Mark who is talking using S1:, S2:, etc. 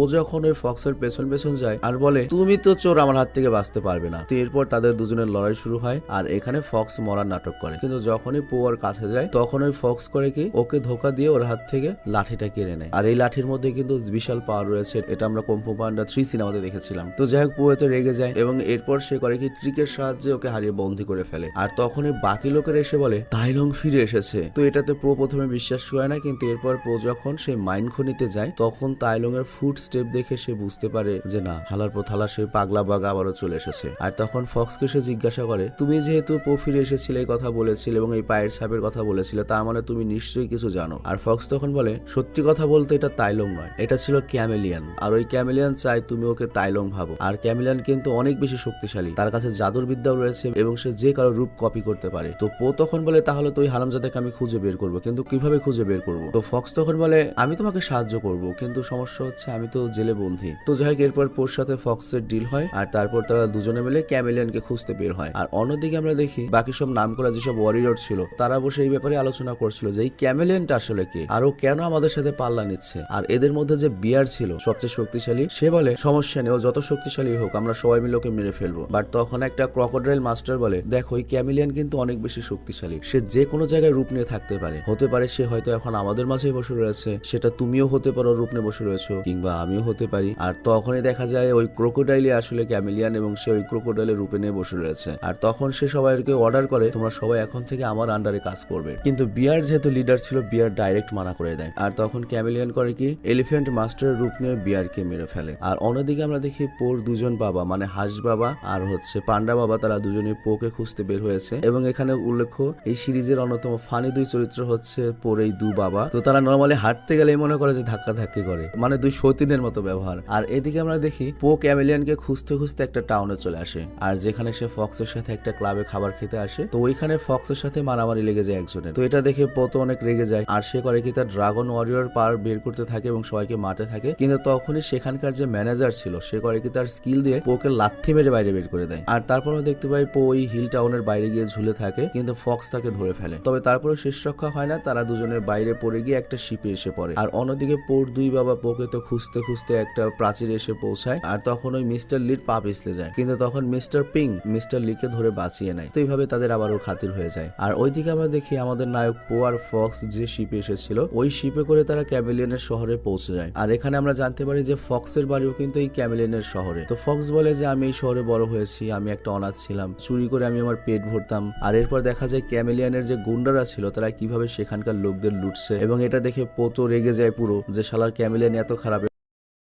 S1: ও যখন ওই ফক্সের পেছন পেছন যায় আর বলে, তুমি তো চোর, আমার হাত থেকে বাঁচতে পারবে না। এরপর তাদের দুজনের লড়াই শুরু হয় আর এখানে ফক্স মরার নাটক করে। কিন্তু যখনই পো ওর কাছে যায়, তখন ওই ফক্স করে কি, ওকে ধোকা দিয়ে ওর হাত থেকে লাঠিটা কেড়ে নেয়। আর এই লাঠির মধ্যে কিন্তু বিশাল পাওয়ার রয়েছে, এটা আমরা কম্পু পান্ডা থ্রি সিনেমাতে দেখেছিলাম। তো যাই হোক, পো এতে রেগে যায় এবং এরপর সে করে কি ট্রিকের সাহায্যে ওকে হারিয়ে বন্দি করে ফেলে। আর তখনই বাকি লোকেরা এসে বলে, তাইলং ফিরে এসেছে। তো এটাতে পো প্রথমে বিশ্বাস করে না, কিন্তু এরপর পো যখন সে মাইন খনিতে যায়, তখন তাইলং এর ফুট স্টেপ দেখে সে বুঝতে পারে যে না, হালার পর থালা সে পাগলা বাগ আবারও চলে এসেছে। আর তখন ফক্সকে সে জিজ্ঞাসা করে, তুমি যেহেতু পো ফিরে এসেছিলে এই কথা বলেছিলে এবং এই পায়ের ছাপের কথা বলেছিলে, তার মানে তুমি নিশ্চয়ই কিছু জানো? আর ফক্স তখন বলে, সত্যি কথা বলতে এটা তাইলং নয়, এটা ছিল ক্যামেলিয়ান। আর ওই ক্যামেলিয়ান চাই তুমি ওকে তাইলং ভাবো। আর ক্যামেলিয়ান কিন্তু অনেক বেশি শক্তিশালী, তার কাছে জাদুর বিদ্যাও রয়েছে এবং সে যে কারও রূপ কপি করতে পারে। তো পো তখন বলে, তাহলে তো ওই হারামজাদাকে আমি খুঁজে বের করব, কিন্তু কীভাবে খুঁজে বের করব? তো ফক্স তখন বলে, আমি তোমাকে সাহায্য করব, কিন্তু সমস্যা হচ্ছে আমি তো জেলে বন্ধি তো যাই হোক এরপর পোর সাথে ফক্সের ডিল হয়, আর তারপর তারা দুজনে মিলে ক্যামেলিয়ানকে খুঁজতে বের হয়। আর অন্যদিকে আমরা দেখি, বাকি সব নাম করা যেসব ওয়ারিয়র ছিল, তারা বসে এই ব্যাপারে আলোচনা করছিল যে, এই ক্যামেলিয়ানটা আসলে কে? আর ও কেন আমাদের সাথে পাল্লা নিচ্ছে? আর এদের মধ্যে যে বিয়ার ছিল, সবচেয়ে শক্তিশালী, সে বলে, সমস্যা নেই, ও যত শক্তিশালী হোক, আমরা সবাই মিলে ওকে মেরে ফেলব। বাট তখন একটা ক্রকোডাইল মাস্টার বলে, দেখো ওই ক্যামিলিয়ান কিন্তু অনেক বেশি শক্তিশালী। সে যে কোনো জায়গায় রূপ নিয়ে থাকতে পারে। হতে পারে সে হয়তো এখন আমাদের মাঝেই বসে রয়েছে, সেটা তুমিও হতে পারো, রূপ নিয়ে বসে রয়েছো, কিংবা আমিও হতে পারি। আর তখনই দেখা যায় ওই ক্রোকোডাইলই আসলে ক্যামিলিয়ান এবং সে ওই ক্রোকোডাইলের রূপে নিয়ে বসে রয়েছে। আর তখন সে সবাইকে অর্ডার করে, তোমরা সবাই এখন থেকে আমার আন্ডারে কাজ করবে। কিন্তু বিয়ার যেহেতু লিডার ছিল, বিয়ার ডাইরেক্ট মানা করে দেয়। আর তখন ক্যামিলিয়ান করে কি এলিফ্যান্ট মাস্টারের রূপ নিয়ে বিয়ারকে মেরে ফেলে। আর অন্যদিকে আমরা দেখি পোর দুজন বাবা মানে হাঁস বাবা আর হচ্ছে পান্ডা বাবা, তারা দুজনে পোকে খুঁজতে বের হয়েছে। এবং এখানে উল্লেখ্য, এই সিরিজের অন্যতম ফানি দুই চরিত্র হচ্ছে পোর এই দু বাবা। তো তারা নর্মালি হাঁটতে গেলে মনে করে যে ধাক্কা ধাক্কি করে। মানে দুই সতীনের মতো ব্যবহার। আর এদিকে আমরা দেখি পো ক্যামেলিয়ানকে খুঁজতে খুঁজতে একটা টাউনে চলে আসে। আর যেখানে সে ফক্সের সাথে একটা ক্লাবে খাবার খেতে আসে, তো ওইখানে ফক্সের সাথে মারামারি লেগে যায় একজনের। তো এটা দেখে পো তো অনেক রেগে যায়, আর সে করে কি তার ড্রাগন ওয়ারিয়র পার বের করতে থাকে এবং সবাইকে মারতে থাকে। কিন্তু তখনই সেখানকার যে ম্যানেজার ছিল, সে করে কি তার স্কিল দিয়ে পোকে লাথি মেরে বাইরে বের করে দেয়। আর তারপর দেখতে পাই পো ওই হিল টাউনের বাইরে গিয়ে ঝুলে থাকে, কিন্তু ফক্স তাকে ধরে ফেলে। তবে তারপরে শেষ রক্ষা হয় না, তারা দুজনের বাইরে পড়ে গিয়ে একটা শিপে এসে পড়ে। আর অন্যদিকে পোর দুই বাবা পোকে তো খুঁজতে খুঁজতে খুঁজতে একটা প্রাচীর এসে পৌঁছায় আর তখন ওই মিস্টার লির পা পিছলে যায়। কিন্তু তখন মিস্টার পিং মিস্টার লিকে ধরে বাঁচিয়ে নেয়। তো এইভাবে তাদের আবারও খাতির হয়ে যায়। আর ওইদিকে আমরা দেখি আমাদের নায়ক পো আর ফক্স যে শিপে এসেছিল, ওই শিপে করে তারা ক্যামিলিয়নের শহরে পৌঁছে যায়। আর এখানে আমরা জানতে পারি যে ফক্সের বাড়িও কিন্তু এই ক্যামিলিয়নের শহরে। তো ফক্স বলে যে, আমি এই শহরে বড় হয়েছি, আমি একটা অনাথ ছিলাম। চুরি করে আমি আমার পেট ভরতাম। আর এরপর দেখা যায় ক্যামিলিয়ানের যে গুন্ডারা ছিল, তারা কীভাবে সেখানকার লোকদের লুটছে। এবং এটা দেখে পোতো রেগে যায় পুরো, যে শালার ক্যামিলিয়ান এত খারাপ।